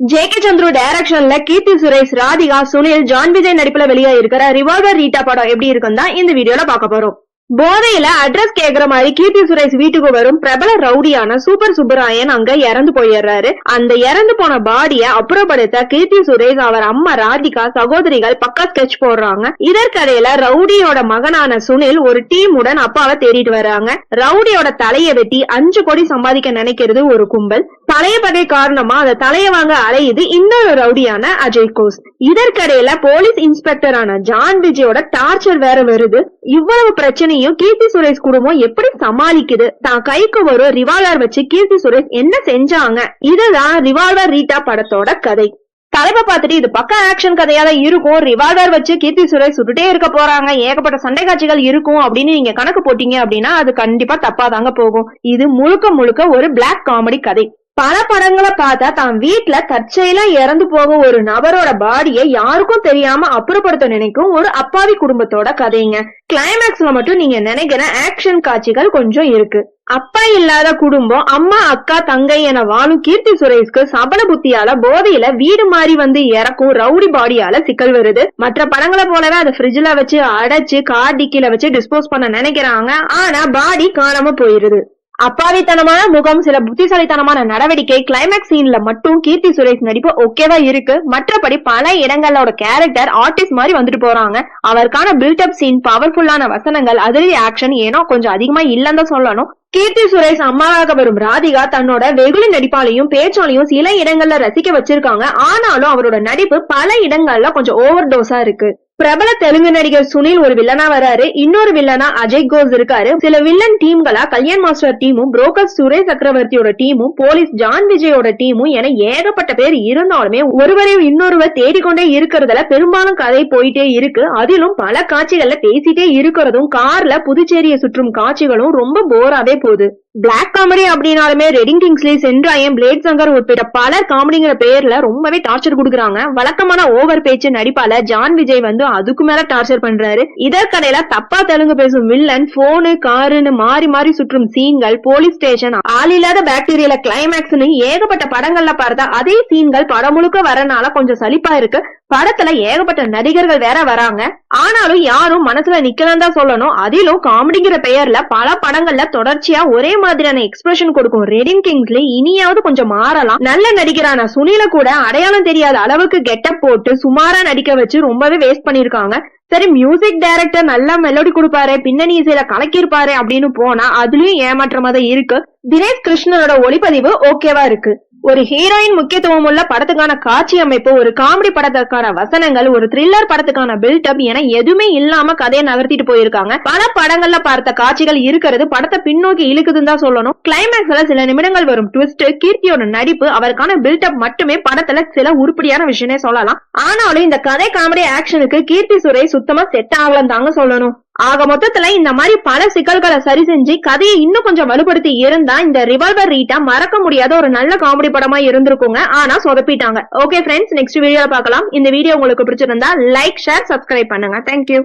J K Chandru டைரக்ஷன்ல கீர்த்தி சுரேஷ் ராதிகா சுனில் ஜான் விஜய் நடிப்புல வெளியா இருக்கிற ரிவால்வர் ரீட்டா படம் எப்படி இருக்கும் தான் இந்த வீடியோல பார்க்க போறோம். போதையில அட்ரஸ் கேக்குற மாதிரி கீர்த்தி சுரேஷ் வீட்டுக்கு வரும் பிரபல ரவுடியான சூப்பர் சுப்பராயன் அங்க இறந்து போயிடுறாரு. அந்த இறந்து போன பாடிய அப்புறப்படுத்த கீர்த்தி சுரேஷ் அவர் அம்மா ராதிகா சகோதரிகள் பக்கா ஸ்கெட்ச் போடுறாங்க. இதற்கடையில ரவுடியோட மகனான சுனில் ஒரு டீமுடன் அப்பாவை தேடிட்டு வர்றாங்க. ரவுடியோட தலையை வெட்டி அஞ்சு கோடி சம்பாதிக்க நினைக்கிறது ஒரு கும்பல். பழைய பகை காரணமா அந்த தலையை வாங்க அலையுது இன்னொரு ரவுடியான அஜய் கோஸ். இதற்கிடையில போலீஸ் இன்ஸ்பெக்டரான ஜான் விஜயோட டார்ச்சர் வேற வருது. இவ்வளவு பிரச்சனை பிரச்சனையும் கீர்த்தி சுரேஷ் குடும்பம் எப்படி சமாளிக்குது? தான் கைக்கு வரும் ரிவால்வர் வச்சு கீர்த்தி சுரேஷ் என்ன செஞ்சாங்க? இதுதான் ரிவால்வர் ரீட்டா படத்தோட கதை. தலைப்பை பார்த்துட்டு இது பக்கம் ஆக்ஷன் கதையா தான் இருக்கும். ரிவால்வர் வச்சு கீர்த்தி சுரேஷ் சுட்டுட்டே இருக்க போறாங்க. ஏகப்பட்ட சண்டை காட்சிகள் இருக்கும் அப்படின்னு நீங்க கணக்கு போட்டீங்க அப்படின்னா அது கண்டிப்பா தப்பா தாங்க போகும். இது முழுக்க முழுக்க ஒரு பிளாக் காமெடி கதை. பல படங்களை பார்த்தா தான் வீட்டுல தற்செயலா இறந்து போக ஒரு நபரோட பாடியை யாருக்கும் தெரியாம அப்புறப்படுத்த நினைக்கும் ஒரு அப்பாவி குடும்பத்தோட கதைங்க. கிளைமேக்ஸ்ல மட்டும் நீங்க நினைக்கிற ஆக்ஷன் காட்சிகள் கொஞ்சம் இருக்கு. அப்பா இல்லாத குடும்பம் அம்மா அக்கா தங்கை என வாழும் கீர்த்தி சுரேஷ்க்கு சபல புத்தியால போதையில வீடு மாறி வந்து இறக்கும் ரவுடி பாடியால சிக்கல் வருது. மற்ற படங்களை போலவே அதை ஃப்ரிட்ஜ்ல வச்சு அடைச்சு கார் டிக்கில வச்சு டிஸ்போஸ் பண்ண நினைக்கிறாங்க. ஆனா பாடி காணாம போயிருது. அப்பாவித்தனமான முகம் சில புத்திசாலித்தனமான நடவடிக்கை கிளைமேக்ஸ் சீன்ல மட்டும் கீர்த்தி சுரேஷ் நடிப்பு ஓகேவா இருக்கு. மற்றபடி பல இடங்களோட கேரக்டர் ஆர்டிஸ்ட் மாதிரி வந்துட்டு போறாங்க. அவருக்கான பில்டப் சீன் பவர்ஃபுல்லான வசனங்கள் அதிரடி ஆக்ஷன் ஏனோ கொஞ்சம் அதிகமா இல்லன்னு தான் சொல்லணும். கீர்த்தி சுரேஷ் அம்மாவாக வரும் ராதிகா தன்னோட வெகுளி நடிப்பாலையும் பேச்சாலையும் சில இடங்கள்ல ரசிக்க வச்சிருக்காங்க. ஆனாலும் அவரோட நடிப்பு பல இடங்கள்ல கொஞ்சம் ஓவர் டோஸா இருக்கு. பிரபல தெலுங்கு நடிகர் சுனில் ஒரு வில்லனா வராரு இன்னொரு வில்லனா அஜய் கோஸ் இருக்காரு. சில வில்லன் டீம்களா கல்யாண் மாஸ்டர் டீமும் புரோக்கர் சுரேஷ் சக்கரவர்த்தியோட டீமும் போலீஸ் ஜான் விஜயோட டீமும் என ஏகப்பட்ட பேர் இருந்தாலுமே ஒருவரையும் இன்னொருவர் தேடிக்கொண்டே இருக்கிறதுல பெரும்பாலும் கதை போயிட்டே இருக்கு. அதிலும் பல காட்சிகள்ல பேசிட்டே இருக்கிறதும் கார்ல புதுச்சேரியை சுற்றும் காட்சிகளும் ரொம்ப போராவே போகுது. பிளாக் காமெடி அப்படின்னாலுமே ரெடிங் கிங்ஸ்லி சென்ட்ராயம் பிளேட் சங்கர் உட்பட பலர் காமெடிங்கிற பேர்ல ரொம்பவே டார்ச்சர் கொடுக்குறாங்க. வழக்கமான ஓவர் பேச்சு நடிப்பால ஜான் விஜய் வந்து அதுக்கு மேல டார்ச்சர் பண்றாரு. இதற்கடையில தப்பா தெலுங்கு பேசும் வில்லன் போனு காருன்னு மாறி மாறி சுற்றும் சீன்கள் போலீஸ் ஸ்டேஷன் ஆள் இல்லாத பாக்டீரியால கிளைமேக்ஸ்னு ஏகப்பட்ட படங்கள்ல பார்த்தா அதே சீன்கள் படம் முழுக்க வரனால கொஞ்சம் சலிப்பா இருக்கு. படத்துல ஏகப்பட்ட நடிகர்கள் வேற வராங்க. ஆனாலும் யாரும் மனசுல நிக்கலாம் தான் சொல்லணும். அதிலும் காமெடிங்கிற பெயர்ல பல படங்கள்ல தொடர்ச்சியா ஒரே மாதிரியான எக்ஸ்பிரஷன் கொடுக்கும். ரெடின் கிங்ஸ்லி இனியாவது கொஞ்சம் மாறலாம். நல்ல நடிகரான சுனில கூட அடையாளம் தெரியாத அளவுக்கு கெட்டப் போட்டு சுமாரா நடிக்க வச்சு ரொம்பவே வேஸ்ட் பண்ணிருக்காங்க சரி மியூசிக் டைரக்டர் நல்லா மெலோடி கொடுப்பாரு பின்னணி இசையில கலக்கிருப்பாரு அப்படின்னு போனா அதுலயும் ஏமாற்றமா தான் இருக்கு. தினேஷ் கிருஷ்ணனோட ஒளிப்பதிவு ஓகேவா இருக்கு. ஒரு ஹீரோயின் முக்கியத்துவம் உள்ள படத்துக்கான காட்சி அமைப்பு ஒரு காமெடி படத்துக்கான வசனங்கள் ஒரு த்ரில்லர் படத்துக்கான பில்டப் என எதுவுமே இல்லாம கதையை நகர்த்திட்டு போயிருக்காங்க. பல படங்கள்ல பார்த்த காட்சிகள் இருக்கிறது. படத்தை பின்னோக்கி இழுக்குதுன்னு தான் சொல்லணும். கிளைமேக்ஸ்ல சில நிமிடங்கள் வரும். ட்விஸ்ட் கீர்த்தியோட நடிப்பு அவருக்கான பில்டப் மட்டுமே படத்துல சில உருப்படியான விஷயமே சொல்லலாம். ஆனாலும் இந்த கதை காமெடி ஆக்ஷனுக்கு கீர்த்தி சுரை சுத்தமா செட் ஆகலன்னு தாங்க சொல்லணும். ஆக மொத்தத்துல இந்த மாதிரி பல சிக்கல்களை சரி செஞ்சு கதையை இன்னும் கொஞ்சம் வலுப்படுத்தி இருந்தா இந்த ரிவால்வர் ரீட்டா மறக்க முடியாத ஒரு நல்ல காமெடி படமா இருந்திருக்குங்க. ஆனா சொதப்பிட்டாங்க. ஓகே ஃப்ரெண்ட்ஸ் நெக்ஸ்ட் வீடியோல பார்க்கலாம். இந்த வீடியோ உங்களுக்கு பிடிச்சிருந்தா லைக் ஷேர் சப்ஸ்கிரைப் பண்ணுங்க. Thank you